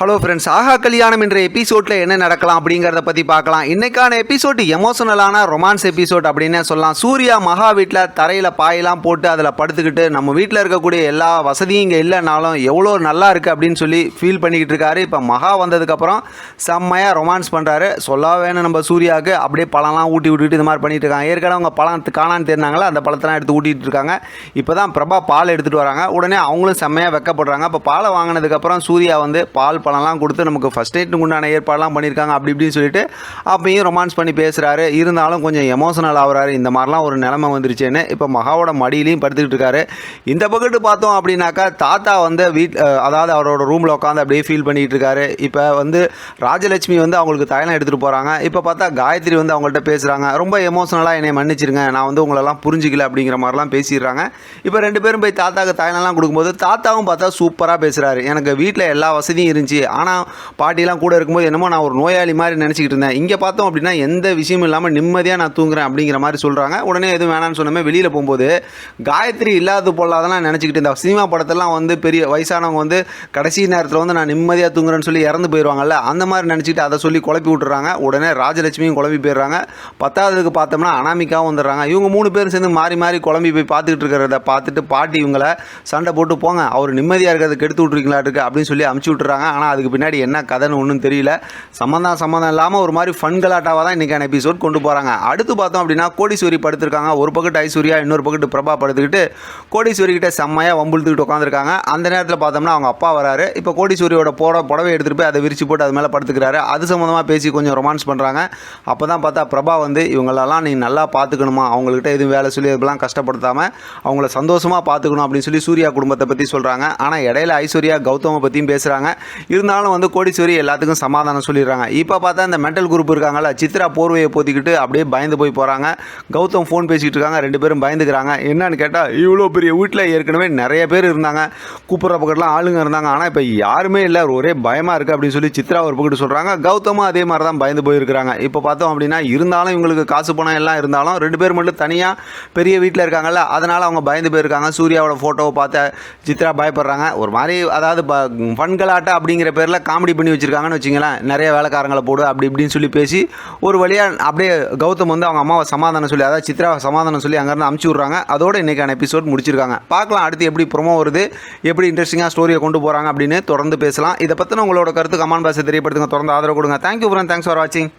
Hello friends ஆஹா கல்யாணம் என்ற எபிசோடில் என்ன நடக்கலாம் அப்படிங்கிறத பற்றி பார்க்கலாம். இன்னைக்கான எபிசோட் எமோஷனலான ரொமான்ஸ் எபிசோட் அப்படின்னே சொல்லலாம். சூர்யா மகா வீட்டில் தரையில் பாயெல்லாம் போட்டு அதில் படுத்துக்கிட்டு நம்ம வீட்டில் இருக்கக்கூடிய எல்லா வசதியும் இங்கே இல்லைனாலும் எவ்வளோ நல்லா இருக்குது அப்படின்னு சொல்லி ஃபீல் பண்ணிக்கிட்டு இருக்காரு. இப்போ மகா வந்ததுக்கப்புறம் செம்மையாக ரொமான்ஸ் பண்ணுறாரு சொல்ல வேணும் நம்ம சூர்யாவுக்கு. அப்படியே பழம்லாம் ஊட்டி விட்டுட்டு இது மாதிரி பண்ணிட்டு இருக்காங்க. ஏற்கனவே அவங்க பழம் காணான்னு தெரிஞ்சாங்களா அந்த பழத்தெல்லாம் எடுத்து ஊட்டிட்டு இருக்காங்க. இப்போ தான் பிரபா பால் எடுத்துகிட்டு வராங்க. உடனே அவங்களும் செம்மையாக வெக்கப்படுறாங்க. இப்போ பாலை வாங்கினதுக்கப்புறம் சூர்யா வந்து பால் பழம்லாம் கொடுத்து நமக்கு ஃபஸ்ட் எய்டுக்கு உண்டான ஏற்பாடெல்லாம் பண்ணியிருக்காங்க அப்படி இப்படின்னு சொல்லிட்டு அப்பயும் ரொமான்ஸ் பண்ணி பேசுகிறாரு இருந்தாலும் கொஞ்சம் எமோஷனல் ஆகுறாரு. இந்த மாதிரிலாம் ஒரு நிலைமை வந்துருச்சுன்னு இப்போ மகாவோட மடியிலையும் படுத்துக்கிட்டு இருக்காரு. இந்த பக்கத்து பார்த்தோம் அப்படின்னாக்கா தாத்தா வந்து வீட் அதாவது அவரோட ரூமில் உட்காந்து அப்படியே ஃபீல் பண்ணிக்கிட்டு இருக்காரு. இப்போ வந்து ராஜலட்சுமி வந்து அவங்களுக்கு தைலம் எடுத்துகிட்டு போகிறாங்க இப்போ பார்த்தா காயத்ரி வந்து அவங்கள்ட்ட பேசுகிறாங்க ரொம்ப எமோஷனலாக என்னை மன்னிச்சிருங்க நான் வந்து உங்களெல்லாம் புரிஞ்சிக்கல அப்படிங்கிற மாதிரிலாம் பேசிடுறாங்க. இப்போ ரெண்டு பேரும் போய் தாத்தாவுக்கு தைலம்லாம் கொடுக்கும்போது தாத்தாவும் பார்த்தா சூப்பராக பேசுகிறாரு எனக்கு வீட்டில் எல்லா வசதியும் இருந்துச்சு. ஆனால் பாட்டிலாம் கூட இருக்கும்போது என்னமோ நான் ஒரு நோயாளி மாதிரி நினச்சிக்கிட்டு இருந்தேன். இங்கே பார்த்தோம் அப்படின்னா எந்த விஷயமும் இல்லாமல் நிம்மதியாக நான் தூங்குறேன் அப்படிங்கிற மாதிரி சொல்கிறாங்க உடனே எதுவும் வேணாம்னு சொன்னமே வெளியில் போகும்போது காயத்ரி இல்லாத போலாதெல்லாம் நினச்சிக்கிட்டு இந்த சினிமா படத்தெல்லாம் வந்து பெரிய வயசானவங்க வந்து கடைசி நேரத்தில் வந்து நான் நிம்மதியாக தூங்குறேன்னு சொல்லி இறந்து போயிடுவாங்கல்ல அந்த மாதிரி நினச்சிக்கிட்டு அதை சொல்லி குழப்பி விட்டுறாங்க. உடனே ராஜலட்சுமியும் குழம்பி போயிடுறாங்க. பத்தாவதுக்கு பார்த்தோம்னா அனாமிக்காவும் வந்துடுறாங்க. இவங்க மூணு பேரும் சேர்ந்து மாறி மாறி குழம்பி போய் பார்த்துக்கிட்டு இருக்கிறத பார்த்துட்டு பாட்டி இவங்களை சண்டை போட்டு போங்க அவர் நிம்மதியாக இருக்கிறத கெடுத்து விட்ருக்கீங்களாட்டுக்கு அப்படின்னு சொல்லி அமுச்சு விட்டுறாங்க. ஆனால் அதுக்கு பின்னாடி என்ன கதைன்னு ஒன்றும் தெரியல. சம்மந்தம் சம்மந்தம் இல்லாமல் ஒரு மாதிரி ஃபன் கலாட்டாவாக தான் இன்றைக்கான எபிசோட் கொண்டு போகிறாங்க அடுத்து பார்த்தோம் அப்படின்னா கோடீஸ்வரி படுத்திருக்காங்க. ஒரு பக்கத்து ஐஸ்வர்யா இன்னொரு பக்கத்து பிரபா படுத்துக்கிட்டு கோடீஸ்வரி கிட்டே செம்மையாக வம்புழுத்துக்கிட்டு உட்காந்துருக்காங்க அந்த நேரத்தில் பார்த்தோம்னா அவங்க அப்பா வராரு. இப்போ கோடீஸ்வரியோட போட புடவை எடுத்துகிட்டு போய் அதை விரிச்சு போட்டு அது மேலே படுத்துக்கிறாரு. அது சம்மந்தமாக பேசி கொஞ்சம் ரொமான்ஸ் பண்ணுறாங்க அப்போ தான் பார்த்தா பிரபா வந்து இவங்களெல்லாம் நீ நல்லா பார்த்துக்கணுமா அவங்கள்கிட்ட எதுவும் வேலை சொல்லி இதெல்லாம் கஷ்டப்படுத்தாமல் அவங்கள சந்தோஷமாக பார்த்துக்கணும் அப்படின்னு சொல்லி சூர்யா குடும்பத்தை பற்றி சொல்கிறாங்க ஆனால் இடையில ஐஸ்வர்யா கௌதமை பற்றியும் பேசுகிறாங்க இருந்தாலும் வந்து கோடீஸ்வரி எல்லாத்துக்கும் சமாதானம் சொல்லிடுறாங்க. இப்போ பார்த்தா இந்த மென்டல் குரூப் இருக்காங்கல்ல சித்ரா போர்வையை போத்திக்கிட்டு அப்படியே பயந்து போய் போகிறாங்க கௌதம் ஃபோன் பேசிக்கிட்டு இருக்காங்க ரெண்டு பேரும் பயந்துக்கிறாங்க. என்னன்னு கேட்டால் இவ்வளோ பெரிய வீட்டில் ஏற்கனவே நிறைய பேர் இருந்தாங்க. கூப்பிட்ற பக்கத்துலாம் ஆளுங்க இருந்தாங்க. ஆனால் இப்போ யாருமே இல்லை ஒரே பயமாக இருக்குது அப்படின்னு சொல்லி சித்ரா ஒரு பக்கத்து சொல்கிறாங்க கௌதமும் அதே மாதிரி தான் பயந்து போயிருக்கிறாங்க. இப்போ பார்த்தோம் அப்படின்னா இருந்தாலும் இவங்களுக்கு காசு பணம் எல்லாம் இருந்தாலும் ரெண்டு பேர் மட்டும் தனியாக பெரிய வீட்டில் இருக்காங்கல்ல அதனால் அவங்க பயந்து போயிருக்காங்க. சூர்யாவோட ஃபோட்டோவை பார்த்து சித்ரா பயப்படுறாங்க. ஒரு மாதிரி அதாவது ஃபன்களாட்டம் அப்படிங்கிற பேரில் காமெடி பண்ணி வச்சுருக்காங்கன்னு வச்சிங்களேன். நிறைய வேலைக்காரங்களை போடு அப்படி இப்படின்னு சொல்லி பேசி ஒரு வழியாக அப்படியே கௌதம் வந்து அவங்க அம்மாவை சமாதானம் சொல்லி அதாவது சித்ராவை சமாதானம் சொல்லி அங்கேருந்து அமுச்சு விட்றாங்க. அதோட இன்றைக்கான எபிசோட் முடிச்சிருக்காங்க. பார்க்கலாம் அடுத்து எப்படி ப்ரொமோ வருது எப்படி இன்ட்ரெஸ்டிங்காக ஸ்டோரியை கொண்டு போகிறாங்க அப்படின்னு தொடர்ந்து பேசலாம். இதை பற்றின உங்களோட கருத்து கமெண்ட் பாசை தெரியப்படுத்துங்க. தொடர்ந்து ஆதரவு கொடுங்க. தேங்க்யூ ஃப்ரெண்ட் தேங்க்ஸ் ஃபார் வாட்சிங்